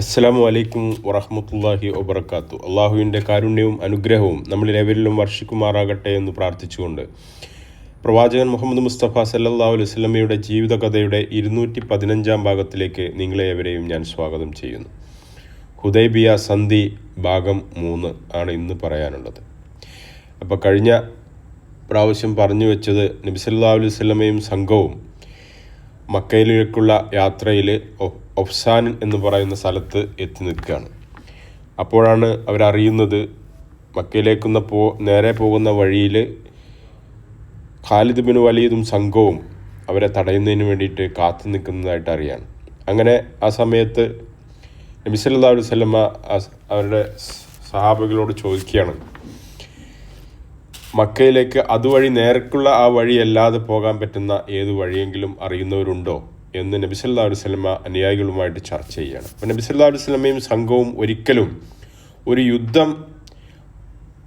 അസ്സലാമു വലൈക്കും വറഹമത്തല്ലാഹി വബർക്കാത്തു അള്ളാഹുവിന്റെ കാരുണ്യവും അനുഗ്രഹവും നമ്മളിലെവരിലും വർഷിക്കുമാറാകട്ടെ എന്ന് പ്രാർത്ഥിച്ചുകൊണ്ട് പ്രവാചകൻ മുഹമ്മദ് മുസ്തഫ സല്ലല്ലാഹു അലൈഹി വസല്ലമയുടെ ജീവിതകഥയുടെ ഇരുന്നൂറ്റി പതിനഞ്ചാം ഭാഗത്തിലേക്ക് നിങ്ങളെ ഏവരെയും ഞാൻ സ്വാഗതം ചെയ്യുന്നു. ഹുദൈബിയ സന്ധി ഭാഗം മൂന്ന് ആണ് ഇന്ന് പറയാനുള്ളത്. അപ്പോൾ കഴിഞ്ഞ പ്രാവശ്യം പറഞ്ഞു വെച്ചത് നബി സല്ലല്ലാഹു അലൈഹി വസല്ലമയും സംഘവും മക്കയിലേക്കുള്ള യാത്രയിൽ ഒഫ്സാൻ എന്ന് പറയുന്ന സ്ഥലത്ത് എത്തി നിൽക്കുകയാണ്. അപ്പോഴാണ് അവരറിയുന്നത് മക്കയിലേക്കുന്ന പോ നേരെ പോകുന്ന വഴിയിൽ ഖാലിദ് ബിൻ വലീദും സംഘവും അവരെ തടയുന്നതിന് വേണ്ടിയിട്ട് കാത്തു നിൽക്കുന്നതായിട്ട് അറിയാണ് അങ്ങനെ ആ സമയത്ത് നബി സല്ലല്ലാഹു അലൈഹി അവരുടെ സഹാബികളോട് ചോദിക്കുകയാണ് മക്കയിലേക്ക് അതുവഴി നേർക്കുള്ള ആ വഴിയല്ലാതെ പോകാൻ പറ്റുന്ന ഏത് വഴിയെങ്കിലും അറിയുന്നവരുണ്ടോ? എന്ന് നബി സല്ലല്ലാഹു അലൈഹി വസല്ലമ അനുയായികളുമായിട്ട് ചർച്ച ചെയ്യുകയാണ് അപ്പോൾ നബി സല്ലല്ലാഹു അലൈഹി വസല്ലമയും സംഘവും ഒരിക്കലും ഒരു യുദ്ധം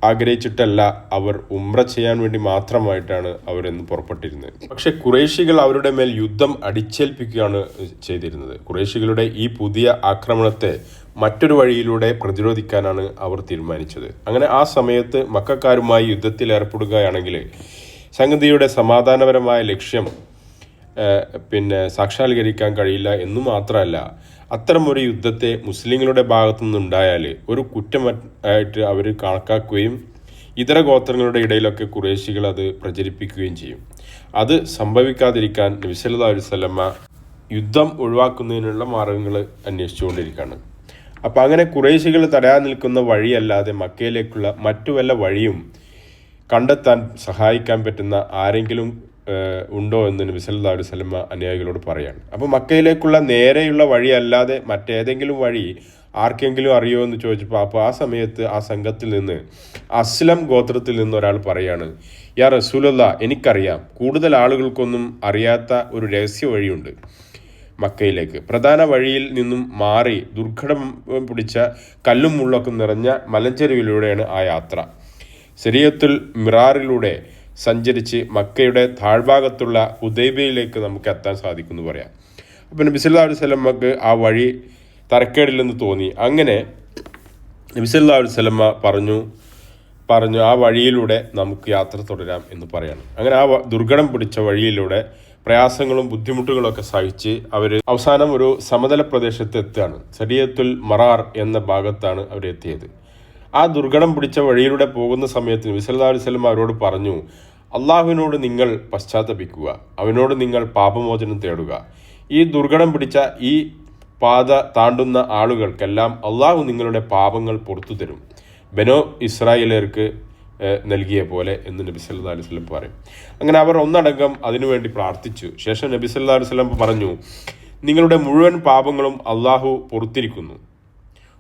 ആഗ്രഹിച്ചിട്ടല്ല അവർ ഉമ്ര ചെയ്യാൻ വേണ്ടി മാത്രമായിട്ടാണ് അവരെന്ന് പുറപ്പെട്ടിരുന്നത്. പക്ഷേ കുറേശികൾ അവരുടെ മേൽ യുദ്ധം അടിച്ചേൽപ്പിക്കുകയാണ് ചെയ്തിരുന്നത്. കുറേശികളുടെ ഈ പുതിയ ആക്രമണത്തെ മറ്റൊരു വഴിയിലൂടെ പ്രതിരോധിക്കാനാണ് അവർ തീരുമാനിച്ചത്. അങ്ങനെ ആ സമയത്ത് മക്കാരുമായി യുദ്ധത്തിൽ ഏർപ്പെടുകയാണെങ്കിൽ സംഗതിയുടെ സമാധാനപരമായ ലക്ഷ്യം പിന്നെ സാക്ഷാത്കരിക്കാൻ കഴിയില്ല എന്നു മാത്രമല്ല അത്തരമൊരു യുദ്ധത്തെ മുസ്ലിങ്ങളുടെ ഭാഗത്തു നിന്നുണ്ടായാൽ ഒരു കുറ്റമായിട്ട് അവർ കണക്കാക്കുകയും ഇതര ഗോത്രങ്ങളുടെ ഇടയിലൊക്കെ കുറേശികൾ അത് പ്രചരിപ്പിക്കുകയും ചെയ്യും. അത് സംഭവിക്കാതിരിക്കാൻ നബിസല്ലാ യുദ്ധം ഒഴിവാക്കുന്നതിനുള്ള മാർഗങ്ങൾ അന്വേഷിച്ചുകൊണ്ടിരിക്കുകയാണ്. അപ്പം അങ്ങനെ കുറേശികൾ തടയാൻ നിൽക്കുന്ന വഴിയല്ലാതെ മക്കയിലേക്കുള്ള മറ്റു വല്ല വഴിയും കണ്ടെത്താൻ സഹായിക്കാൻ പറ്റുന്ന ആരെങ്കിലും ഉണ്ടോ എന്ന് നബി സല്ലല്ലാഹു അലൈഹി അനുയായികളോട് പറയാണ്. അപ്പോൾ മക്കയിലേക്കുള്ള നേരെയുള്ള വഴി അല്ലാതെ മറ്റേതെങ്കിലും വഴി ആർക്കെങ്കിലും അറിയോ എന്ന് ചോദിച്ചപ്പോൾ അപ്പോൾ ആ സമയത്ത് ആ സംഘത്തിൽ നിന്ന് അസ്ലം ഗോത്രത്തിൽ നിന്ന് ഒരാൾ പറയാണ് യാ റസൂലല്ല എനിക്കറിയാം. കൂടുതൽ ആളുകൾക്കൊന്നും അറിയാത്ത ഒരു രഹസ്യ വഴിയുണ്ട് മക്കയിലേക്ക്. പ്രധാന വഴിയിൽ നിന്നും മാറി ദുർഘടം പിടിച്ച കല്ലും മുള്ളൊക്കെ നിറഞ്ഞ മലഞ്ചെരുവിലൂടെയാണ് ആ യാത്ര. ശരീരത്തുൽ മിറാറിലൂടെ സഞ്ചരിച്ച് മക്കയുടെ താഴ്ഭാഗത്തുള്ള ഉദൈബയിലേക്ക് നമുക്ക് എത്താൻ സാധിക്കുമെന്ന് പറയാം. അപ്പം നബി സല്ലല്ലാഹു അലൈഹി വസല്ലമക്ക് ആ വഴി തരക്കേടില്ലെന്ന് തോന്നി. അങ്ങനെ നബി സല്ലല്ലാഹു അലൈഹി സ്വലമ്മ പറഞ്ഞു പറഞ്ഞു ആ വഴിയിലൂടെ നമുക്ക് യാത്ര തുടരാം എന്ന് പറയാണ്. അങ്ങനെ ആ ദുർഘടം പിടിച്ച വഴിയിലൂടെ പ്രയാസങ്ങളും ബുദ്ധിമുട്ടുകളൊക്കെ സഹിച്ച് അവർ അവസാനം ഒരു സമതല പ്രദേശത്ത് എത്തുകയാണ്. സരിയത്തുൽ മറാർ എന്ന ഭാഗത്താണ് അവരെത്തിയത് ആ ദുർഘടം പിടിച്ച വഴിയിലൂടെ പോകുന്ന സമയത്ത് അലൈഹി അവരോട് പറഞ്ഞു അള്ളാഹുവിനോട് നിങ്ങൾ പശ്ചാത്തപിക്കുക. അവനോട് നിങ്ങൾ പാപമോചനം തേടുക. ഈ ദുർഘടം പിടിച്ച ഈ പാത താണ്ടുന്ന ആളുകൾക്കെല്ലാം അള്ളാഹു നിങ്ങളുടെ പാപങ്ങൾ പുറത്തു തരും. ബനോ ഇസ്രായേലർക്ക് നൽകിയ പോലെ എന്ന് നബി സല്ലാ അലൈഹി സ്വലം പറയും. അങ്ങനെ അവർ ഒന്നടങ്കം അതിനുവേണ്ടി പ്രാർത്ഥിച്ചു. ശേഷം നബി സല്ലാ അലൈഹി സ്വലം പറഞ്ഞു നിങ്ങളുടെ മുഴുവൻ പാപങ്ങളും അള്ളാഹു പുറത്തിരിക്കുന്നു.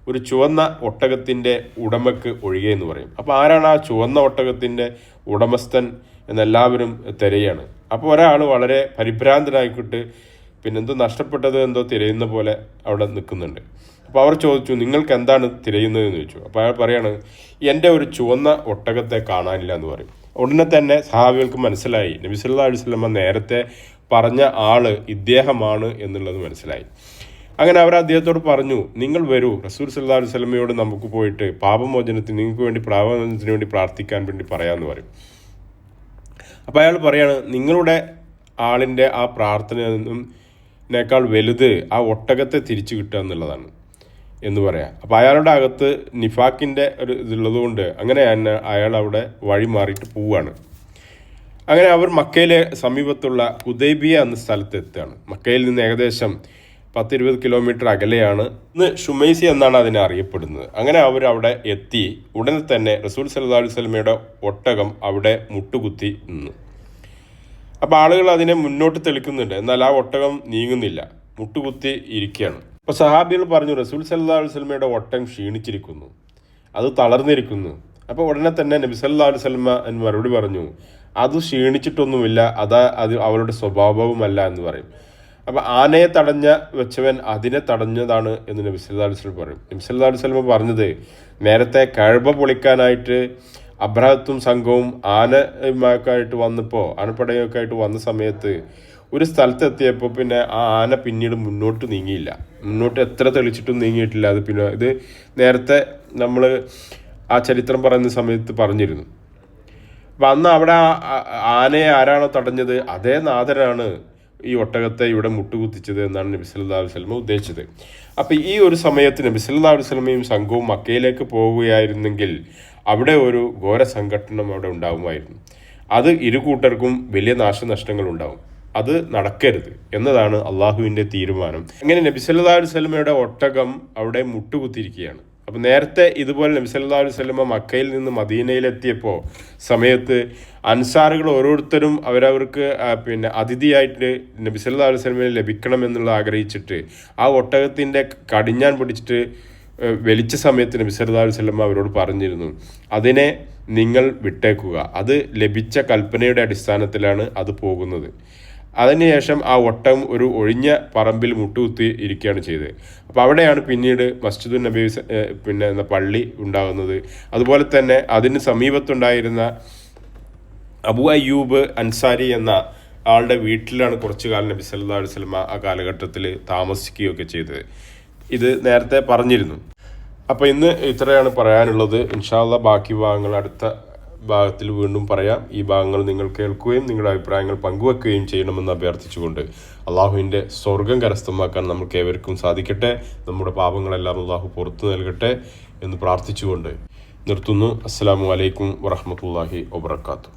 ഒരു ചുവന്ന ഒട്ടകത്തിന്റെ ഉടമക്ക് ഒഴികെ എന്ന് പറയും. അപ്പോൾ ആരാണ് ആ ചുവന്ന ഒട്ടകത്തിന്റെ ഉടമസ്ഥൻ എന്നെല്ലാവരും തിരയാണ്. അപ്പോൾ ഒരാൾ വളരെ പരിഭ്രാന്തനായിക്കിട്ട് പിന്നെന്തോ നഷ്ടപ്പെട്ടത് എന്തോ തിരയുന്ന പോലെ അവിടെ നിൽക്കുന്നുണ്ട്. അപ്പോൾ അവർ ചോദിച്ചു നിങ്ങൾക്ക് എന്താണ് തിരയുന്നത് എന്ന് ചോദിച്ചു. അപ്പോൾ അയാൾ പറയാണ് എന്റെ ഒരു ചുവന്ന ഒട്ടകത്തെ കാണാനില്ല എന്ന് പറയും. ഉടനെ തന്നെ സഹാബികൾക്ക് മനസ്സിലായി. നബി സല്ലല്ലാഹു അലൈഹി വസല്ലമ നേരത്തെ പറഞ്ഞ ആൾ ഇദ്ദേഹമാണ് എന്നുള്ളത് മനസ്സിലായി. അങ്ങനെ അവർ അദ്ദേഹത്തോട് പറഞ്ഞു നിങ്ങൾ വരൂ റസൂൽ സല്ലല്ലാഹു അലൈഹി വസല്ലമയോട് നമുക്ക് പോയിട്ട് പാപമോചനത്തിന് നിങ്ങൾക്ക് വേണ്ടി പാപമോചനത്തിന് വേണ്ടി പ്രാർത്ഥിക്കാൻ വേണ്ടി പറയാമെന്ന് പറയും. അപ്പോൾ അയാൾ പറയാണ് നിങ്ങളുടെ ആളിന്റെ ആ പ്രാർത്ഥന നിന്നേക്കാൾ വലുത് ആ ഒട്ടകത്തെ തിരിച്ചു കിട്ടുക എന്നുള്ളതാണ് എന്ന് പറയാം. അപ്പോൾ അയാളുടെ അകത്ത് നിഫാക്കിന്റെ ഒരു ഇതുള്ളതുകൊണ്ട് അങ്ങനെ തന്നെ അയാൾ അവിടെ വഴി മാറിയിട്ട് പോവുകയാണ് അങ്ങനെ അവർ മക്കയിലെ സമീപത്തുള്ള ഉദൈബിയ എന്ന സ്ഥലത്ത് എത്തുകയാണ്. മക്കയിൽ നിന്ന് ഏകദേശം പത്തിരുപത് കിലോമീറ്റർ അകലെയാണ് ഇന്ന് ഷുമൈസി എന്നാണ് അതിനെ അറിയപ്പെടുന്നത്. അങ്ങനെ അവർ അവിടെ എത്തി. ഉടനെ തന്നെ റസൂൽ സല്ലല്ലാഹു അലൈഹി വസല്ലമയുടെ ഒട്ടകം അവിടെ മുട്ടുകുത്തി നിന്നു. അപ്പോൾ ആളുകൾ അതിനെ മുന്നോട്ട് തെളിക്കുന്നുണ്ട്. എന്നാൽ ആ ഒട്ടകം നീങ്ങുന്നില്ല. മുട്ടുകുത്തി ഇരിക്കുകയാണ്. അപ്പോൾ സഹാബികൾ പറഞ്ഞു റസൂൽ സല്ലല്ലാഹു അലൈഹി വസല്ലമയുടെ ഒട്ടകം ക്ഷീണിച്ചിരിക്കുന്നു. അത് തളർന്നിരിക്കുന്നു. അപ്പോൾ ഉടനെ തന്നെ നബി സല്ലല്ലാഹു അലൈഹി വസല്ലമ എന്ന് മറുപടി പറഞ്ഞു അത് ക്ഷീണിച്ചിട്ടൊന്നുമില്ല. അതാ അത് അവരുടെ സ്വഭാവവുമല്ല എന്ന് പറയും. അപ്പോൾ ആനയെ തടഞ്ഞ വെച്ചവൻ അതിനെ തടഞ്ഞതാണ് എന്ന് നബി സല്ലല്ലാഹു അലൈഹി വസല്ലം പറയും. നബി സല്ലല്ലാഹു പറഞ്ഞത് നേരത്തെ കഴവ പൊളിക്കാനായിട്ട് അബ്രഹത്തും സംഘവും ആനമാക്കായിട്ട് വന്നപ്പോൾ ആനപ്പടയൊക്കെ ആയിട്ട് വന്ന സമയത്ത് ഒരു സ്ഥലത്തെത്തിയപ്പോൾ പിന്നെ ആ ആന പിന്നീട് മുന്നോട്ട് നീങ്ങിയില്ല. മുന്നോട്ട് എത്ര തെളിച്ചിട്ടും നീങ്ങിയിട്ടില്ല. അത് പിന്നെ ഇത് നേരത്തെ നമ്മൾ ആ ചരിത്രം പറയുന്ന സമയത്ത് പറഞ്ഞിരുന്നു. അപ്പം അന്ന് അവിടെ ആനയെ ആരാണോ തടഞ്ഞത്? അതേ നാഥനാണ് ഈ ഒട്ടകത്തെ ഇവിടെ മുട്ടുകുത്തിച്ചത് എന്നാണ് നബി സല്ലല്ലാഹു സ്വലമ ഉദ്ദേശിച്ചത്. അപ്പോൾ ഈ ഒരു സമയത്ത് നബി സല്ലല്ലാഹു സ്വലമയും സംഘവും മക്കയിലേക്ക് പോവുകയായിരുന്നെങ്കിൽ അവിടെ ഒരു ഘോര സംഘടനം അവിടെ ഉണ്ടാവുമായിരുന്നു. അത് ഇരു കൂട്ടർക്കും വലിയ നാശനഷ്ടങ്ങൾ ഉണ്ടാവും. അത് നടക്കരുത് എന്നതാണ് അള്ളാഹുവിന്റെ തീരുമാനം. അങ്ങനെ നബി സല്ലല്ലാഹു സ്വലമയുടെ ഒട്ടകം അവിടെ മുട്ടുകുത്തിയിരിക്കുകയാണ്. അപ്പം നേരത്തെ ഇതുപോലെ നബി സല്ലല്ലാഹു അലൈഹി വസല്ലമ മക്കയിൽ നിന്ന് മദീനയിലെത്തിയപ്പോൾ സമയത്ത് അൻസാറുകൾ ഓരോരുത്തരും അവരവർക്ക് പിന്നെ അതിഥിയായിട്ട് നബി സല്ലല്ലാഹു അലൈഹി വസല്ലമയെ ലഭിക്കണം എന്നുള്ള ആഗ്രഹിച്ചിട്ട് ആ ഒട്ടകത്തിന്റെ കടിഞ്ഞാൻ പിടിച്ചിട്ട് വലിച്ച സമയത്ത് നബി സല്ലല്ലാഹു അലൈഹി വസല്ലമ അവരോട് പറഞ്ഞിരുന്നു അതിനെ നിങ്ങൾ വിട്ടേക്കുക. അത് ലഭിച്ച കൽപ്പനയുടെ അടിസ്ഥാനത്തിലാണ് അത് പോകുന്നത്. അതിനുശേഷം ആ ഒട്ടകം ഒരു ഒഴിഞ്ഞ പറമ്പിൽ മുട്ടുകുത്തി ഇരിക്കുകയാണ് ചെയ്തത്. അപ്പോൾ അവിടെയാണ് പിന്നീട് മസ്ജിദുൻ നബി പിന്നെ എന്ന പള്ളി ഉണ്ടാകുന്നത്. അതുപോലെ തന്നെ അതിന് സമീപത്തുണ്ടായിരുന്ന അബു അയ്യൂബ് അൻസാരി എന്ന ആളുടെ വീട്ടിലാണ് കുറച്ചു കാലം നബി സല്ലല്ലാഹു അലൈഹി സ്വലമ ആ കാലഘട്ടത്തിൽ താമസിക്കുകയൊക്കെ ചെയ്തത്. ഇത് നേരത്തെ പറഞ്ഞിരുന്നു. അപ്പോൾ ഇന്ന് ഇത്രയാണ് പറയാനുള്ളത്. ഇൻഷാല്ല ബാക്കി ഭാഗങ്ങൾ അടുത്ത ഭാഗത്തിൽ വീണ്ടും പറയാം ഈ ഭാഗങ്ങൾ നിങ്ങൾ കേൾക്കുകയും നിങ്ങളുടെ അഭിപ്രായങ്ങൾ പങ്കുവെക്കുകയും ചെയ്യണമെന്ന് അഭ്യർത്ഥിച്ചുകൊണ്ട് അള്ളാഹുവിന്റെ സ്വർഗം കരസ്ഥമാക്കാൻ നമുക്ക് ഏവർക്കും സാധിക്കട്ടെ. നമ്മുടെ പാപങ്ങളെല്ലാം അള്ളാഹു പുറത്തു നൽകട്ടെ എന്ന് പ്രാർത്ഥിച്ചുകൊണ്ട് നിർത്തുന്നു. അസ്സാം വലൈക്കും വറഹമത്തല്ലാഹി വബർക്കാത്തു